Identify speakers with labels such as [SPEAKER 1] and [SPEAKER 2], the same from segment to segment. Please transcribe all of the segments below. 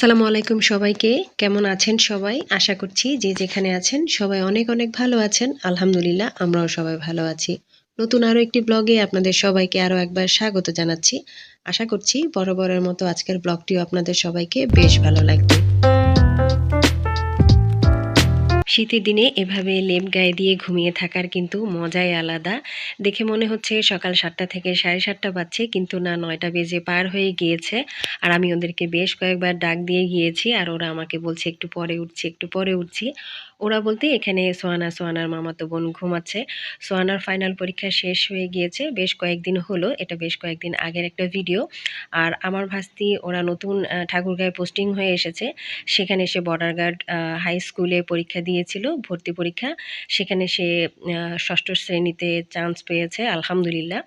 [SPEAKER 1] আসসালামু আলাইকুম সবাইকে। কেমন আছেন সবাই? আশা করছি যে যেখানে আছেন সবাই অনেক অনেক ভালো আছেন। আলহামদুলিল্লাহ, আমরাও সবাই ভালো আছি। নতুন আরও একটি ব্লগে আপনাদের সবাইকে আরও একবার স্বাগত জানাচ্ছি। আশা করছি বরাবরের মতো আজকের ব্লগটিও আপনাদের সবাইকে বেশ ভালো লাগবে। শীতের দিনে এভাবে লেপ গায়ে দিয়ে ঘুমিয়ে থাকার কিন্তু মজাই আলাদা। দেখে মনে হচ্ছে সকাল সাতটা থেকে সাড়ে সাতটা বাজছে, কিন্তু না, নয়টা বেজে পার হয়ে গিয়েছে। আর আমি ওদেরকে বেশ কয়েকবার ডাক দিয়ে গিয়েছি, আর ওরা আমাকে বলছে, একটু পরে উঠছি, একটু পরে উঠছি। ওরা বলতে এখানে সোয়ানা সোয়ানার মামাতো বোন ঘুমাচ্ছে। সোয়ানার ফাইনাল পরীক্ষা শেষ হয়ে গিয়েছে, বেশ কয়েকদিন হলো, এটা বেশ কয়েকদিন আগের একটা ভিডিও আর আমার ভাস্তি, ওরা নতুন ঠাকুরগাঁয়ে পোস্টিং হয়ে এসেছে। সেখানে সে বর্ডার গার্ড হাই স্কুলে পরীক্ষা দিয়েছিল, ভর্তি পরীক্ষা। সেখানে সে ষষ্ঠ শ্রেণীতে চান্স পেয়েছে, আলহামদুলিল্লাহ।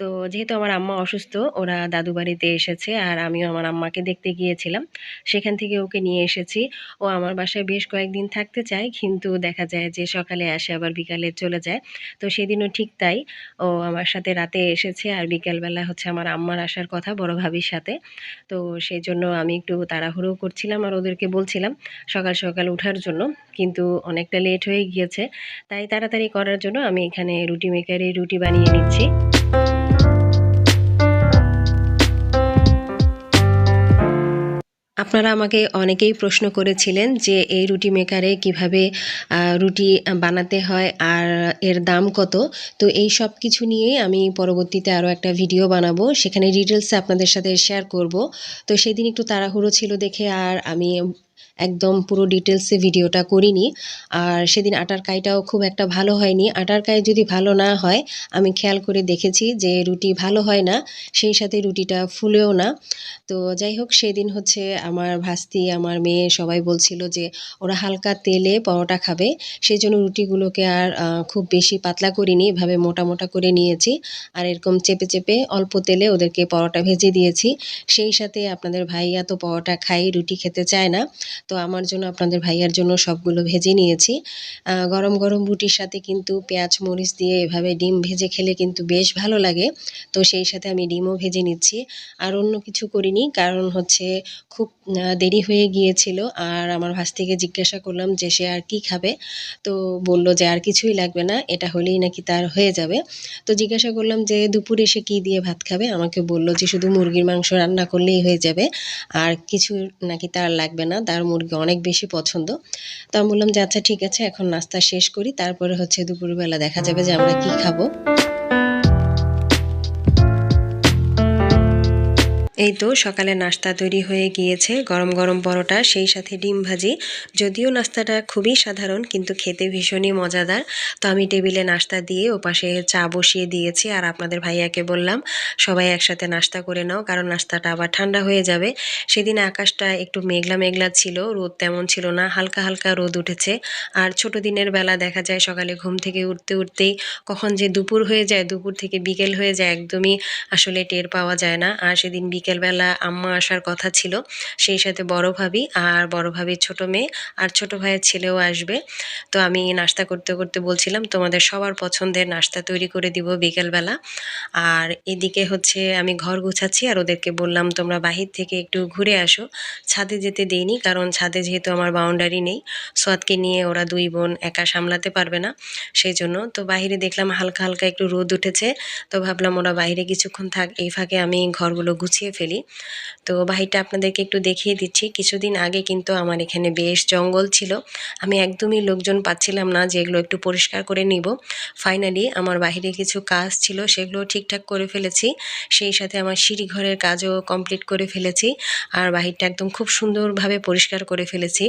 [SPEAKER 1] তো যেহেতু আমার আম্মা অসুস্থ, ওরা দাদু বাড়িতে এসেছে আর আমিও আমার আম্মাকে দেখতে গিয়েছিলাম। সেখান থেকে ওকে নিয়ে এসেছি। ও আমার বাসায় বেশ কয়েকদিন থাকতে চায়, কিন্তু দেখা যায় যে সকালে আসে, আবার বিকালে চলে যায়। তো সেদিনও ঠিক তাই। ও আমার সাথে রাতে এসেছে আর বিকালবেলা হচ্ছে আমার আম্মার আসার কথা, বড় ভাবির সাথে। তো সেই জন্য আমি একটু তাড়াহুড়ো করছিলাম আর ওদেরকে বলছিলাম সকাল সকাল ওঠার জন্য, কিন্তু অনেকটা লেট হয়ে গিয়েছে। তাই তাড়াতাড়ি করার জন্য আমি এখানে রুটি মেকারে রুটি বানিয়ে নিচ্ছি। আপনারা আমাকে অনেকেই প্রশ্ন করেছিলেন যে এই রুটি মেকারে কীভাবে রুটি বানাতে হয় আর এর দাম কত। তো এই সব কিছু নিয়েই আমি পরবর্তীতে আরও একটা ভিডিও বানাবো। সেখানে ডিটেলসে আপনাদের সাথে শেয়ার করব। তো সেদিন একটু তাড়াহুড়ো ছিল দেখে আর আমি একদম পুরো ডিটেলসে ভিডিওটা করিনি। আর সেদিন আটার কাইটাও খুব একটা ভালো হয়নি। আটার কাই যদি ভালো না হয়, আমি খেয়াল করে দেখেছি যে রুটি ভালো হয় না, সেই সাথে রুটিটা ফুলেও না। তো যাই হোক, সেদিন হচ্ছে আমার ভাস্তি, আমার মেয়ে সবাই বলছিল যে ওরা হালকা তেলে পরোটা খাবে। সেই জন্য রুটিগুলোকে আর খুব বেশি পাতলা করিনি, এভাবে মোটা মোটা করে নিয়েছি। আর এরকম চেপে চেপে অল্প তেলে ওদেরকে পরোটা ভেজে দিয়েছি। সেই সাথে আপনাদের ভাইয়া তো পরোটা খাই রুটি খেতে চায় না। তো আমার জন্য, আপনাদের ভাইয়ার জন্য সবগুলো ভেজে নিয়েছি। গরম গরম রুটির সাথে কিন্তু পেঁয়াজ, মরিচ দিয়ে এভাবে ডিম ভেজে খেলে কিন্তু বেশ ভালো লাগে। তো সেই সাথে আমি ডিমও ভেজে নিচ্ছি। আর অন্য কিছু করিনি, কারণ হচ্ছে খুব দেরি হয়ে গিয়েছিল। আর আমার ভাস থেকে জিজ্ঞাসা করলাম যে সে আর কি খাবে? তো বলল যে আর কিছুই লাগবে না, এটা হলেই নাকি তার হয়ে যাবে। তো জিজ্ঞাসা করলাম যে, দুপুরে সে কী দিয়ে ভাত খাবে? আমাকে বলল যে শুধু মুরগির মাংস রান্না করলেই হয়ে যাবে। আর কিছু নাকি তার লাগবে না, তার মুরগি অনেক বেশি পছন্দ। তা আমি বললাম যে আচ্ছা ঠিক আছে, এখন নাস্তা শেষ করি। তারপরে হচ্ছে দুপুরবেলা দেখা যাবে যে আমরা কি খাব। এই তো সকালে নাস্তা তৈরি হয়ে গিয়েছে। গরম গরম পরোটা, সেই সাথে ডিম ভাজি। যদিও নাস্তাটা খুবই সাধারণ, কিন্তু খেতে ভীষণই মজাদার। তো আমি টেবিলে নাস্তা দিয়ে ও পাশে চা বসিয়ে দিয়েছি আর আপনাদের ভাইয়াকে বললাম, সবাই একসাথে নাস্তা করে নাও, কারণ নাস্তাটা আবার ঠান্ডা হয়ে যাবে। সেদিন আকাশটা একটু মেঘলা মেঘলা ছিল, রোদ তেমন ছিল না, হালকা হালকা রোদ উঠেছে। আর ছোট দিনের বেলা দেখা যায় সকালে ঘুম থেকে উঠতে উঠতেই কখন যে দুপুর হয়ে যায়, দুপুর থেকে বিকেল হয়ে যায়, একদমই আসলে টের পাওয়া যায় না। আর সেদিন বিকেল বিকেলবেলা আম্মা আসার কথা ছিল, সেই সাথে বড় ভাবি আর বড় ভাবির ছোট মেয়ে আর ছোট ভাইয়ের ছেলেও আসবে। তো আমি নাস্তা করতে করতে বলছিলাম, তোমাদের সবার পছন্দের নাস্তা তৈরি করে দিব বিকেলবেলা। আর এদিকে হচ্ছে আমি ঘর গুছাচ্ছি আর ওদেরকে বললাম, তোমরা বাহির থেকে একটু ঘুরে আসো। ছাদে যেতে দেইনি, কারণ ছাদে যেহেতু আমার বাউন্ডারি নেই সোয়াদকে নিয়ে ওরা দুই বোন একা সামলাতে পারবে না, সেই জন্য। তো বাহিরে দেখলাম হালকা হালকা একটু রোদ উঠেছে, তো ভাবলাম ওরা বাইরে কিছুক্ষণ থাক, এই ফাঁকে আমি ঘরগুলো গুছিয়ে ফেলি। তো বাহিরটা আপনাদেরকে একটু দেখিয়ে দিচ্ছি, কিছুদিন আগে কিন্তু আমার এখানে বেশ জঙ্গল ছিল। আমি একদমই লোকজন পাচ্ছিলাম না যে এগুলো একটু পরিষ্কার করে নিব। ফাইনালি আমার বাহিরে কিছু কাজ ছিল, সেগুলো ঠিকঠাক করে ফেলেছি। সেই সাথে আমার সিঁড়ি ঘরের কাজও কমপ্লিট করে ফেলেছি। আর বাহিরটা একদম খুব সুন্দরভাবে পরিষ্কার করে ফেলেছি।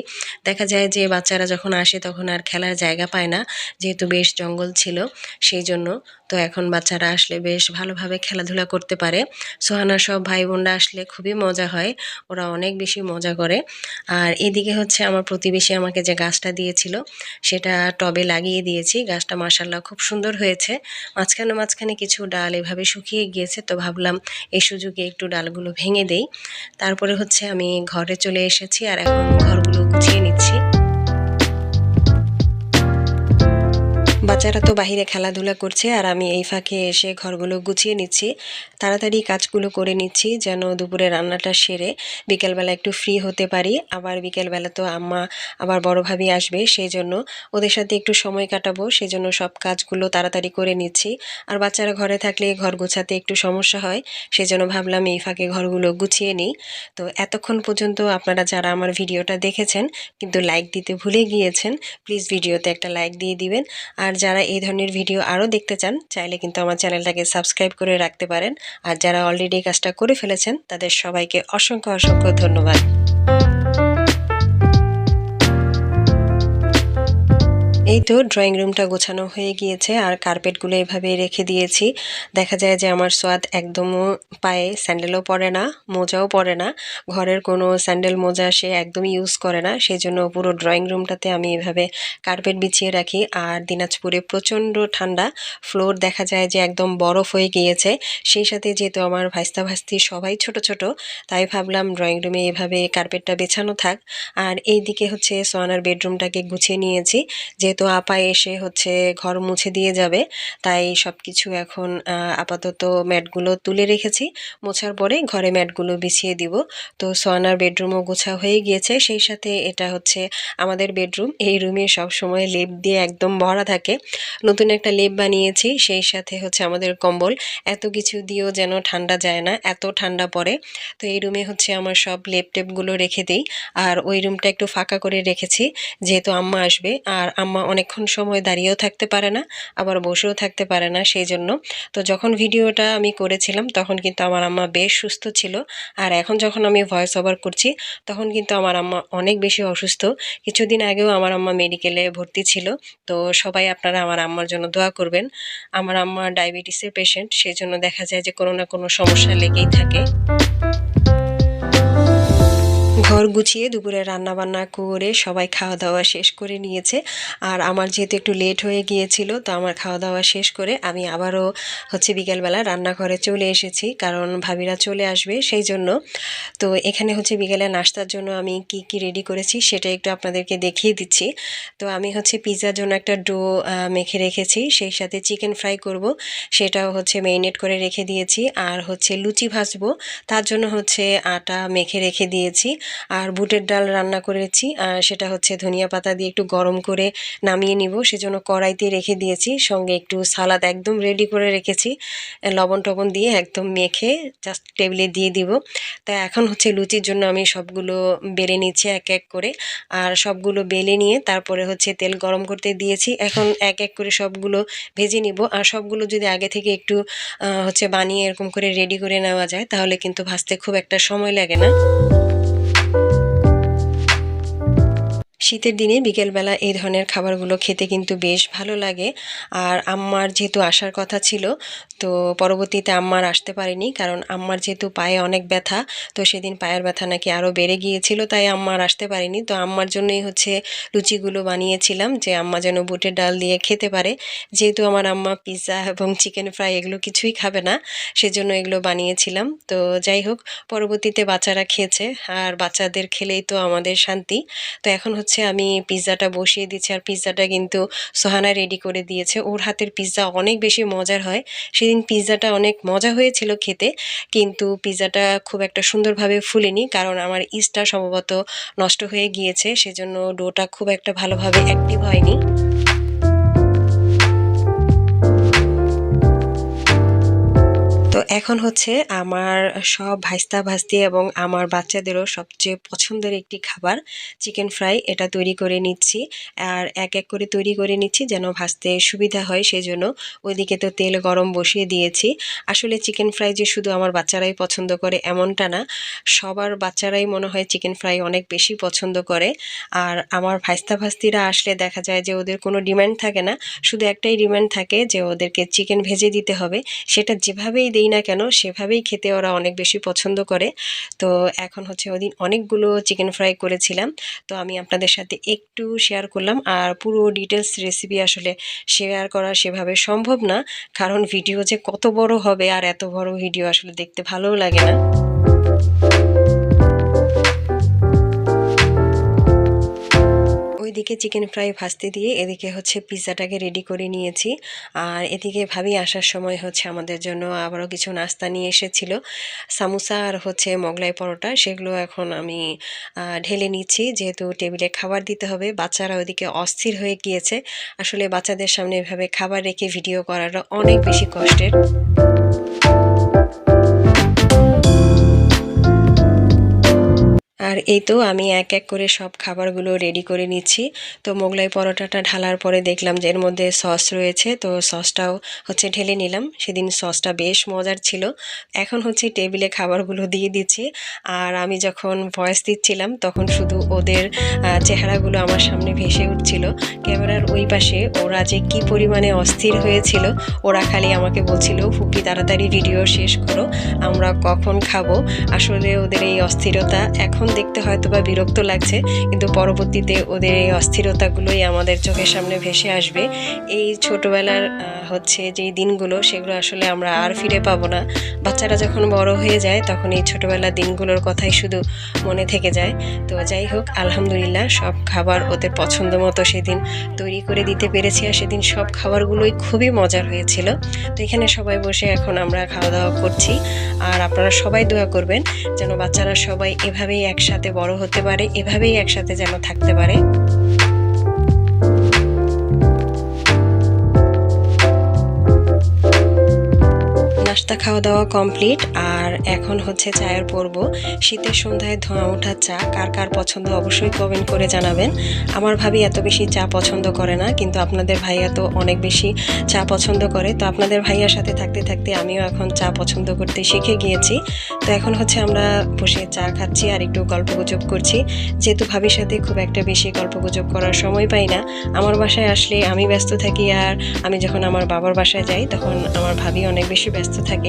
[SPEAKER 1] দেখা যায় যে বাচ্চারা যখন আসে তখন আর খেলার জায়গা পায় না, যেহেতু বেশ জঙ্গল ছিল, সেই জন্য। তো এখন বাচ্চারা আসলে বেশ ভালোভাবে খেলাধুলা করতে পারে। সোহানা সব ভাই বোনরা আসলে খুবই মজা হয়। ওরা অনেক বেশি মজা করে। আর এদিকে হচ্ছে আমার প্রতিবেশী আমাকে যে গাছটা দিয়েছিল, সেটা টবে লাগিয়ে দিয়েছি। গাছটা মাসাল্লাহ খুব সুন্দর হয়েছে। মাঝখানে মাঝখানে কিছু ডাল এভাবে শুকিয়ে গিয়েছে, তো ভাবলাম এই সুযোগে একটু ডালগুলো ভেঙে দেই। তারপরে হচ্ছে আমি ঘরে চলে এসেছি আর এখন ঘরগুলো গুছিয়ে নিচ্ছি। বাচ্চারা তো বাহিরে খেলাধুলা করছে আর আমি এই ফাঁকে এসে ঘরগুলো গুছিয়ে নিচ্ছি। তাড়াতাড়ি কাজগুলো করে নিচ্ছি যেন দুপুরে রান্নাটা সেরে বিকেলবেলা একটু ফ্রি হতে পারি। আবার বিকেলবেলা তো আম্মা, আবার বড় ভাবি আসবে সেই জন্য ওদের সাথে একটু সময় কাটাবো সেই জন্য সব কাজগুলো তাড়াতাড়ি করে নিচ্ছি। আর বাচ্চারা ঘরে থাকলে ঘর গোছাতে একটু সমস্যা হয় সেই জন্য ভাবলাম এই ফাঁকে ঘরগুলো গুছিয়ে নিই। তো এতক্ষণ পর্যন্ত আপনারা যারা আমার ভিডিওটা দেখেছেন, কিন্তু লাইক দিতে ভুলে গিয়েছেন প্লিজ ভিডিওতে একটা লাইক দিয়ে দিবেন। আর যারা এই ধরনের ভিডিও আরও দেখতে চান, চাইলে কিন্তু আমার চ্যানেলটাকে সাবস্ক্রাইব করে রাখতে পারেন। আর যারা অলরেডি কাজটা করে ফেলেছেন, তাদের সবাইকে অসংখ্য অসংখ্য ধন্যবাদ। এই তো ড্রয়িং রুমটা গোছানো হয়ে গিয়েছে, আর কার্পেটগুলো এভাবে রেখে দিয়েছি। দেখা যায় যে আমার সোয়াদ একদমও পায়ে স্যান্ডেলও পরে না, মোজাও পরে না। ঘরের কোনো স্যান্ডেল মোজা সে একদম ইউজ করে না সেই জন্য পুরো ড্রয়িং রুমটাতে আমি এভাবে কার্পেট বিছিয়ে রাখি। আর দিনাজপুরে প্রচণ্ড ঠান্ডা ফ্লোর দেখা যায় যে একদম বরফ হয়ে গিয়েছে। সেই সাথে যেহেতু আমার ভাইস্তা ভাস্তি সবাই ছোট ছোট, তাই ভাবলাম ড্রয়িং রুমে এভাবে কার্পেটটা বেছানো থাক। আর এই দিকে হচ্ছে সোয়ানার বেডরুমটাকে গুছিয়ে নিয়েছি, যেহেতু তো আপা এসে হচ্ছে ঘর মুছে দিয়ে যাবে। তাই সব কিছু এখন আপাতত ম্যাটগুলো তুলে রেখেছি। মোছার পরে ঘরে ম্যাটগুলো বিছিয়ে দিব। তো সোয়ানার বেডরুমও গোছা হয়ে গিয়েছে। সেই সাথে এটা হচ্ছে আমাদের বেডরুম। এই রুমে সব সময় লেপ দিয়ে একদম ভরা থাকে। নতুন একটা লেপ বানিয়েছি। সেই সাথে হচ্ছে আমাদের কম্বল। এত কিছু দিয়েও যেন ঠান্ডা যায় না, এত ঠান্ডা পড়ে। তো এই রুমে হচ্ছে আমার সব লেপ টেপগুলো রেখে দিই। আর ওই রুমটা একটু ফাঁকা করে রেখেছি। যেহেতু আম্মা আসবে। আর আম্মা অনেকক্ষণ সময় দাঁড়িয়েও থাকতে পারে না, আবার বসেও থাকতে পারে না সেই জন্য। তো যখন ভিডিওটা আমি করেছিলাম, তখন কিন্তু আমার আম্মা বেশ সুস্থ ছিল। আর এখন যখন আমি ভয়েস ওভার করছি, তখন কিন্তু আমার আম্মা অনেক বেশি অসুস্থ। কিছুদিন আগেও আমার আম্মা মেডিকেলে ভর্তি ছিল। তো সবাই আপনারা আমার আম্মার জন্য দোয়া করবেন। আমার আম্মা ডায়াবেটিসের পেশেন্ট সেই জন্য দেখা যায় যে কোনো না কোনো সমস্যা লেগেই থাকে। ঘর গুছিয়ে দুপুরে রান্না বান্না করে সবাই খাওয়া দাওয়া শেষ করে নিয়েছে। আর আমার যেহেতু একটু লেট হয়ে গিয়েছিল, তো আমার খাওয়া দাওয়া শেষ করে আমি আবারও হচ্ছে বিকেলবেলা রান্নাঘরে চলে এসেছি, কারণ ভাবিরা চলে আসবে সেই জন্য। তো এখানে হচ্ছে বিকেলে নাস্তার জন্য আমি কি কি রেডি করেছি সেটা একটু আপনাদেরকে দেখিয়ে দিচ্ছি। তো আমি হচ্ছে পিৎজার জন্য একটা ডো মেখে রেখেছি, সেই সাথে চিকেন ফ্রাই করব, সেটাও হচ্ছে মেরিনেট করে রেখে দিয়েছি। আর হচ্ছে লুচি ভাজবো, তার জন্য হচ্ছে আটা মেখে রেখে দিয়েছি। আর বুটের ডাল রান্না করেছি। আর সেটা হচ্ছে ধনিয়া পাতা দিয়ে একটু গরম করে নামিয়ে নিব। সেজন্য কড়াইতে রেখে দিয়েছি। সঙ্গে একটু সালাদ একদম রেডি করে রেখেছি। লবণ টবণ দিয়ে একদম মেখে জাস্ট টেবিলে দিয়ে দিব। তা এখন হচ্ছে লুচির জন্য আমি সবগুলো বেলে নিচ্ছি এক এক করে। আর সবগুলো বেলে নিয়ে তারপরে হচ্ছে তেল গরম করতে দিয়েছি। এখন এক এক করে সবগুলো ভেজে নিব। আর সবগুলো যদি আগে থেকে একটু হচ্ছে বানিয়ে এরকম করে রেডি করে নেওয়া যায়, তাহলে কিন্তু ভাজতে খুব একটা সময় লাগে না। শীতের দিনে বিকেলবেলা এই ধরনের খাবারগুলো খেতে কিন্তু বেশ ভালো লাগে। আর আম্মার যেহেতু আসার কথা ছিল, তো পরবর্তীতে আম্মার আসতে পারেনি কারণ আম্মার যেহেতু পায়ে অনেক ব্যথা, তো সেদিন পায়ের ব্যথা নাকি আরও বেড়ে গিয়েছিল, তাই আম্মার আসতে পারেনি। তো আম্মার জন্যই হচ্ছে লুচিগুলো বানিয়েছিলাম যে আম্মা যেন বুটের ডাল দিয়ে খেতে পারে। যেহেতু আমার আম্মা পিৎজা এবং চিকেন ফ্রাই এগুলো কিছুই খাবে না, সেজন্য এগুলো বানিয়েছিলাম। তো যাই হোক, পরবর্তীতে বাচ্চারা খেয়েছে, আর বাচ্চাদের খেলেই তো আমাদের শান্তি। তো এখন হচ্ছে আমি পিৎজাটা বসিয়ে দিচ্ছি আর পিৎজাটা কিন্তু সোহানা রেডি করে দিয়েছে। ওর হাতের পিৎজা অনেক বেশি মজার হয়। সেদিন পিৎজাটা অনেক মজা হয়েছিল খেতে, কিন্তু পিৎজাটা খুব একটা সুন্দরভাবে ফুলেনি কারণ আমার ইস্টটা সম্ভবত নষ্ট হয়ে গিয়েছে, সেজন্য ডোটা খুব একটা ভালোভাবে অ্যাক্টিভ হয়নি। এখন হচ্ছে আমার সব ভাইস্তা ভাস্তি এবং আমার বাচ্চাদেরও সবচেয়ে পছন্দের একটি খাবার, চিকেন ফ্রাই। এটা তৈরি করে নিচ্ছি আর এক এক করে তৈরি করে নিচ্ছি যেন ভাজতে সুবিধা হয় সেই জন্য ওইদিকে তো তেল গরম বসিয়ে দিয়েছি। আসলে চিকেন ফ্রাই যে শুধু আমার বাচ্চারাই পছন্দ করে এমনটা না। সবার বাচ্চারাই মনে হয় চিকেন ফ্রাই অনেক বেশি পছন্দ করে। আর আমার ভাইস্তা ভাস্তিরা আসলে দেখা যায় যে ওদের কোনো ডিম্যান্ড থাকে না। শুধু একটাই ডিম্যান্ড থাকে যে ওদেরকে চিকেন ভেজে দিতে হবে। সেটা যেভাবেই দেই না কেন? সেভাবেই খেতে ওরা অনেক বেশি পছন্দ করে। তো এখন হচ্ছে ওদিন অনেকগুলো চিকেন ফ্রাই করেছিলাম। তো আমি আপনাদের সাথে একটু শেয়ার করলাম। আর পুরো ডিটেলস রেসিপি আসলে শেয়ার করা সেভাবে সম্ভব না। কারণ ভিডিও যে কত বড় হবে আর এত বড় ভিডিও আসলে দেখতে ভালোও লাগে না। ওইদিকে চিকেন ফ্রাই ভাজতে দিয়ে এদিকে হচ্ছে পিৎজাটাকে রেডি করে নিয়েছি। আর এদিকে ভাবি আসার সময় হচ্ছে আমাদের জন্য আবারও কিছু নাস্তা নিয়ে এসেছিল। সামোসা আর হচ্ছে মোগলাই পরোটা, সেগুলো এখন আমি ঢেলে নিচ্ছি। যেহেতু টেবিলে খাবার দিতে হবে, বাচ্চারা ওইদিকে অস্থির হয়ে গিয়েছে। আসলে বাচ্চাদের সামনে এভাবে খাবার রেখে ভিডিও করাটা অনেক বেশি কষ্টের। আর এই তো আমি এক এক করে সব খাবারগুলো রেডি করে নিচ্ছি। তো মোগলাই পরোটাটা ঢালার পরে দেখলাম যে এর মধ্যে সস রয়েছে। তো সসটাও হচ্ছে ঢেলে নিলাম। সেদিন সসটা বেশ মজার ছিল। এখন হচ্ছে টেবিলে খাবারগুলো দিয়ে দিচ্ছি। আর আমি যখন ভয়েস দিচ্ছিলাম, তখন শুধু ওদের চেহারাগুলো আমার সামনে ভেসে উঠছিল। ক্যামেরার ওই পাশে ওরা যে কি পরিমাণে অস্থির হয়েছিল, ওরা খালি আমাকে বলছিল, ফুপি, তাড়াতাড়ি ভিডিও শেষ করো। আমরা কখন খাব? আসলে ওদের এই অস্থিরতা এখন দেখতে হয়তো বা বিরক্ত লাগছে, কিন্তু পরবর্তীতে ওদের এই অস্থিরতাগুলোই আমাদের চোখের সামনে ভেসে আসবে। এই ছোটবেলার হচ্ছে যে দিনগুলো, সেগুলো আসলে আমরা আর ফিরে পাবো না। বাচ্চারা যখন বড় হয়ে যায়, তখন এই ছোটবেলার দিনগুলোর কথাই শুধু মনে থেকে যায়। তো যাই হোক, আলহামদুলিল্লাহ, সব খাবার ওদের পছন্দ মতো সেদিন তৈরি করে দিতে পেরেছি, আর সেদিন সব খাবারগুলোই খুবই মজার হয়েছিল। তো এখানে সবাই বসে এখন আমরা খাওয়া দাওয়া করছি। আর আপনারা সবাই দোয়া করবেন, যেন বাচ্চারা সবাই এভাবেই একসাথে বড় হতে পারে এভাবেই একসাথে যেন থাকতে পারে। নাস্তা খাওয়া দাওয়া কমপ্লিট, আর এখন হচ্ছে চায়ের পর্ব। শীতের সন্ধ্যায় ধোঁয়া ওঠা চা, কার কার পছন্দ অবশ্যই কমেন্ট করে জানাবেন। আমার ভাবি এত বেশি চা পছন্দ করে না, কিন্তু আপনাদের ভাইয়া তো অনেক বেশি চা পছন্দ করে। তো আপনাদের ভাইয়ার সাথে থাকতে থাকতে আমিও এখন চা পছন্দ করতে শিখে গিয়েছি। তো এখন হচ্ছে আমরা বসে চা খাচ্ছি আর একটু গল্পগুজব করছি। যেহেতু ভাবির সাথে খুব একটা বেশি গল্পগুজব করার সময় পাই না, আমার বাসায় আসলে আমি ব্যস্ত থাকি আর আমি যখন আমার বাবার বাসায় যাই, তখন আমার ভাবি অনেক বেশি ব্যস্ত থাকে।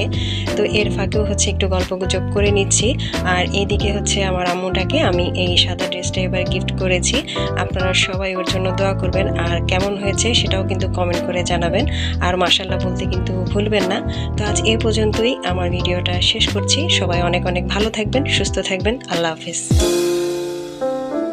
[SPEAKER 1] তো এর ফাঁকেও হচ্ছে একটু গল্প গুজব করে নিচ্ছি। আর এদিকে হচ্ছে আমার আম্মুটাকে আমি এই সাদা ড্রেসটা এবার গিফট করেছি। আপনারা সবাই ওর জন্য দোয়া করবেন। আর কেমন হয়েছে সেটাও কিন্তু কমেন্ট করে জানাবেন। আর মার্শাল্লাহ বলতে কিন্তু ভুলবেন না। তো আজ এ পর্যন্তই। আমার ভিডিওটা শেষ করছি। সবাই অনেক অনেক ভালো থাকবেন, সুস্থ থাকবেন। আল্লাহ হাফিজ।